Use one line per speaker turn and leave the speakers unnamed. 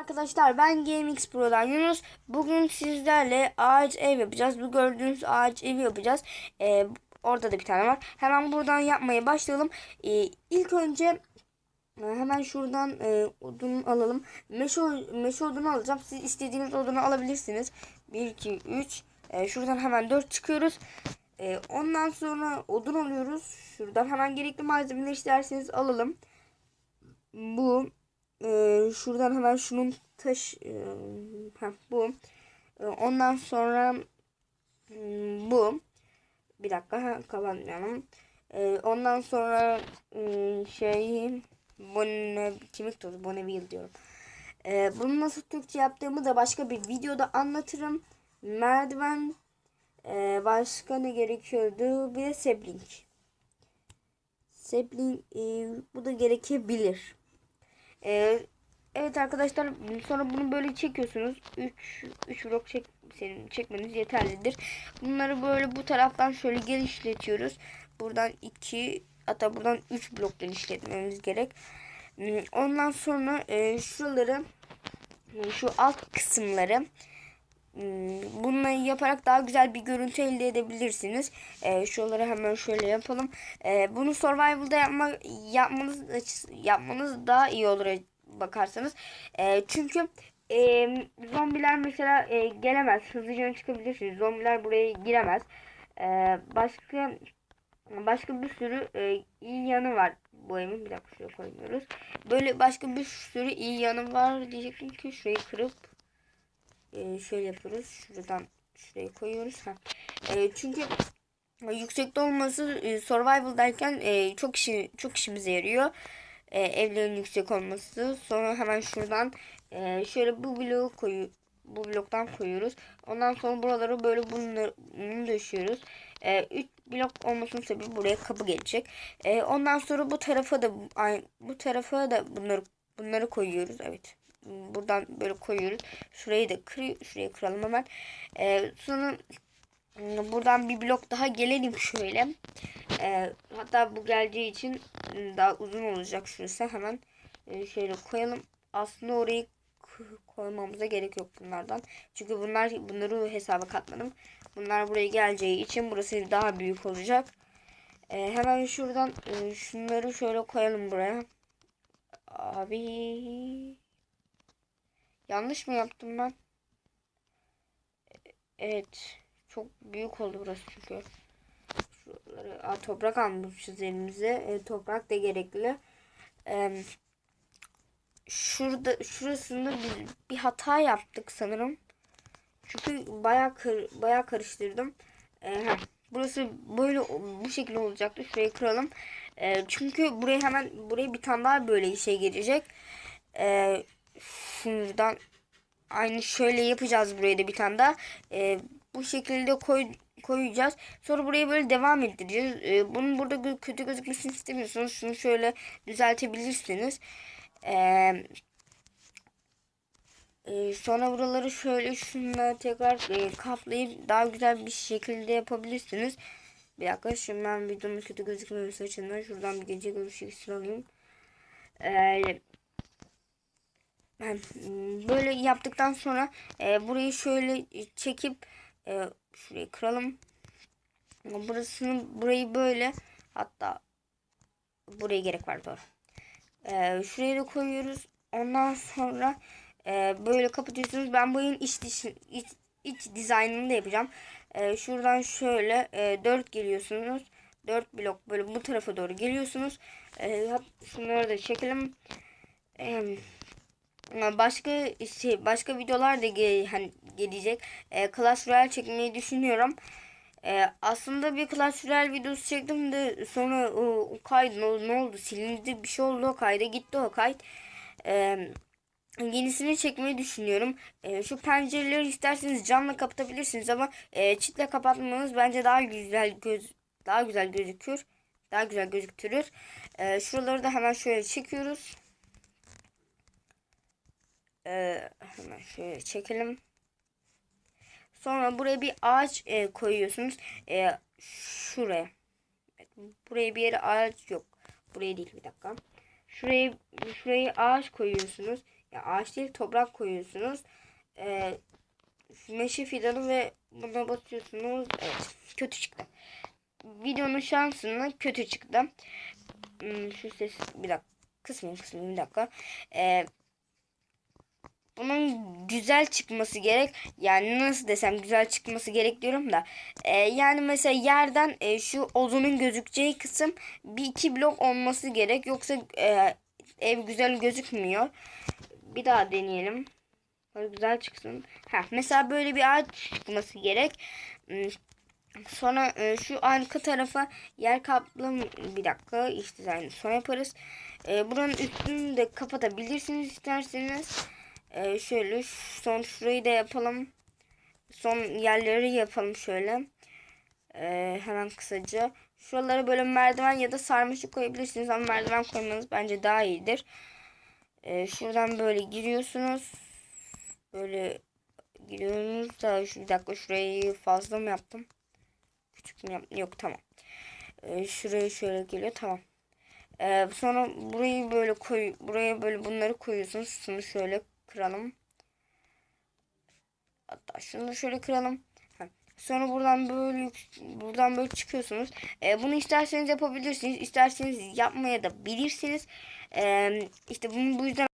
Arkadaşlar ben GameX Pro'dan Yunus. Bugün sizlerle ağaç ev yapacağız. Bu gördüğünüz ağaç evi yapacağız. Ee, orada da bir tane var. Hemen buradan yapmaya başlayalım. Ee, ilk önce e, hemen şuradan e, odun alalım. Meşe, meşe odunu alacağım. Siz istediğiniz odunu alabilirsiniz. 1, 2, 3. E, şuradan hemen 4 çıkıyoruz. E, ondan sonra odun alıyoruz. Şuradan hemen gerekli malzemeleri isterseniz alalım. Bu ee, şuradan hemen şunun taş e, heh, bu Ee, ondan sonra hmm, bu bir dakika ha, kapatmayalım Ee, ondan sonra hmm, şey Bonne kemik tozu Bonneville diyorum Ee, bunu nasıl Türkçe yaptığımı da başka bir videoda anlatırım merdiven ee, başka ne gerekiyordu bir de sapling sapling e, bu da gerekebilir ee, evet arkadaşlar sonra bunu böyle çekiyorsunuz. 3 3 blok çek senin çekmeniz yeterlidir. Bunları böyle bu taraftan şöyle genişletiyoruz. Buradan 2 hatta buradan 3 blok genişletmemiz gerek. Hmm, Ondan sonra e, şuraları şu alt kısımları hmm, bununla yaparak daha güzel bir görüntü elde edebilirsiniz. E, şuraları hemen şöyle yapalım. E, bunu survival'da yapma, yapmanız yapmanız daha iyi olur bakarsanız. E, çünkü e, zombiler mesela e, gelemez. Hızlıca çıkabilirsiniz. Zombiler buraya giremez. Başka başka bir sürü e, iyi yanı var bu evin. Bir dakika şuraya koymuyoruz. Böyle başka bir sürü iyi yanı var diyecektim ki şurayı kırıp e, şöyle yapıyoruz. Şuradan şuraya koyuyoruz. Ha. E, çünkü yüksekte olması e, survival derken e, çok işi çok işimize yarıyor. E, evlerin yüksek olması. Sonra hemen şuradan e, şöyle bu bloğu koyu bu bloktan koyuyoruz. Ondan sonra buraları böyle bunları, bunu döşüyoruz. 3 blok olmasının sebebi buraya kapı gelecek. E, ondan sonra bu tarafa da aynı bu tarafa da bunları bunları koyuyoruz. Evet. Buradan böyle koyuyoruz. Şurayı da kır şurayı kıralım hemen. E, sonra Hmm, Buradan bir blok daha gelelim şöyle. Ee, hatta bu geleceği için ım, daha uzun olacak şurası. Hemen e, şöyle koyalım. Aslında orayı koymamıza gerek yok bunlardan. Çünkü bunlar bunları hesaba katmadım. Bunlar buraya geleceği için burası daha büyük olacak. Ee, hemen şuradan e, şunları şöyle koyalım buraya. Abi yanlış mı yaptım ben? Evet. Çok büyük oldu burası çünkü. Şuraları, Aa, toprak almışız elimize. E, toprak da gerekli. E, şurada şurasında bir, bir hata yaptık sanırım. Çünkü bayağı kır, bayağı karıştırdım. E, heh, burası böyle bu şekilde olacaktı. Şurayı kıralım. E, çünkü buraya hemen buraya bir tane daha böyle şey gelecek. E, şuradan aynı şöyle yapacağız buraya da bir tane daha. E, bu şekilde koy, koyacağız. Sonra buraya böyle devam ettireceğiz. Ee, bunun burada kötü gözükmesini istemiyorsanız şunu şöyle düzeltebilirsiniz. Ee, sonra buraları şöyle şunla tekrar e, kaplayıp daha güzel bir şekilde yapabilirsiniz. Bir dakika şimdi ben videomun kötü gözükmemesi açısından şuradan bir gece görüşü alayım. Ee, böyle yaptıktan sonra e, burayı şöyle çekip e, şurayı kıralım. Burasını burayı böyle hatta buraya gerek var doğru. E, şuraya da koyuyoruz. Ondan sonra e, böyle kapatıyorsunuz. Ben bu oyun iç, iç, iç dizaynını da yapacağım. E, şuradan şöyle e, 4 geliyorsunuz. 4 blok böyle bu tarafa doğru geliyorsunuz. E, şunları da çekelim. E, Başka şey, başka videolar da ge- hani gelecek. E, Clash Royale çekmeyi düşünüyorum. E, aslında bir Clash Royale videosu çektim de sonra o, o kaydı ne, ne oldu silindi bir şey oldu o kayda gitti o kayıt. E, yenisini çekmeyi düşünüyorum. E, şu pencereleri isterseniz camla kapatabilirsiniz ama e, çitle kapatmanız bence daha güzel göz daha güzel gözükür. Daha güzel gözüktürür. E, şuraları da hemen şöyle çekiyoruz. Ee, hemen şöyle çekelim. Sonra buraya bir ağaç e, koyuyorsunuz. E, şuraya. Buraya bir yere ağaç yok. Buraya değil bir dakika. Şuraya şuraya ağaç koyuyorsunuz. Ya ağaç değil toprak koyuyorsunuz. E, meşe fidanı ve buna basıyorsunuz. Evet, kötü çıktı. Videonun şansına kötü çıktı. Hmm, şu ses bir dakika. Kısmayayım kısmayayım bir dakika. Ee, bunun güzel çıkması gerek. Yani nasıl desem güzel çıkması gerek diyorum da. Ee, yani mesela yerden e, şu odunun gözükeceği kısım bir iki blok olması gerek. Yoksa e, ev güzel gözükmüyor. Bir daha deneyelim. Böyle güzel çıksın. Ha, mesela böyle bir ağaç çıkması gerek. Hmm, Sonra e, şu arka tarafa yer kaplam bir dakika işte yani son yaparız. E, buranın üstünü de kapatabilirsiniz isterseniz. E, şöyle son şurayı da yapalım. Son yerleri yapalım şöyle. E, hemen kısaca. Şuralara böyle merdiven ya da sarmaşık koyabilirsiniz ama merdiven koymanız bence daha iyidir. E, şuradan böyle giriyorsunuz. Böyle giriyorsunuz da şu bir dakika şurayı fazla mı yaptım? Küçük mü yaptım? Yok tamam. Ee, şuraya şöyle geliyor tamam. Ee, sonra burayı böyle koy buraya böyle bunları koyuyorsunuz. Şunu şöyle kıralım. Hatta şunu da şöyle kıralım. Sonra buradan böyle buradan böyle çıkıyorsunuz. Ee, bunu isterseniz yapabilirsiniz. isterseniz yapmaya da bilirsiniz. Ee, işte bunu bu yüzden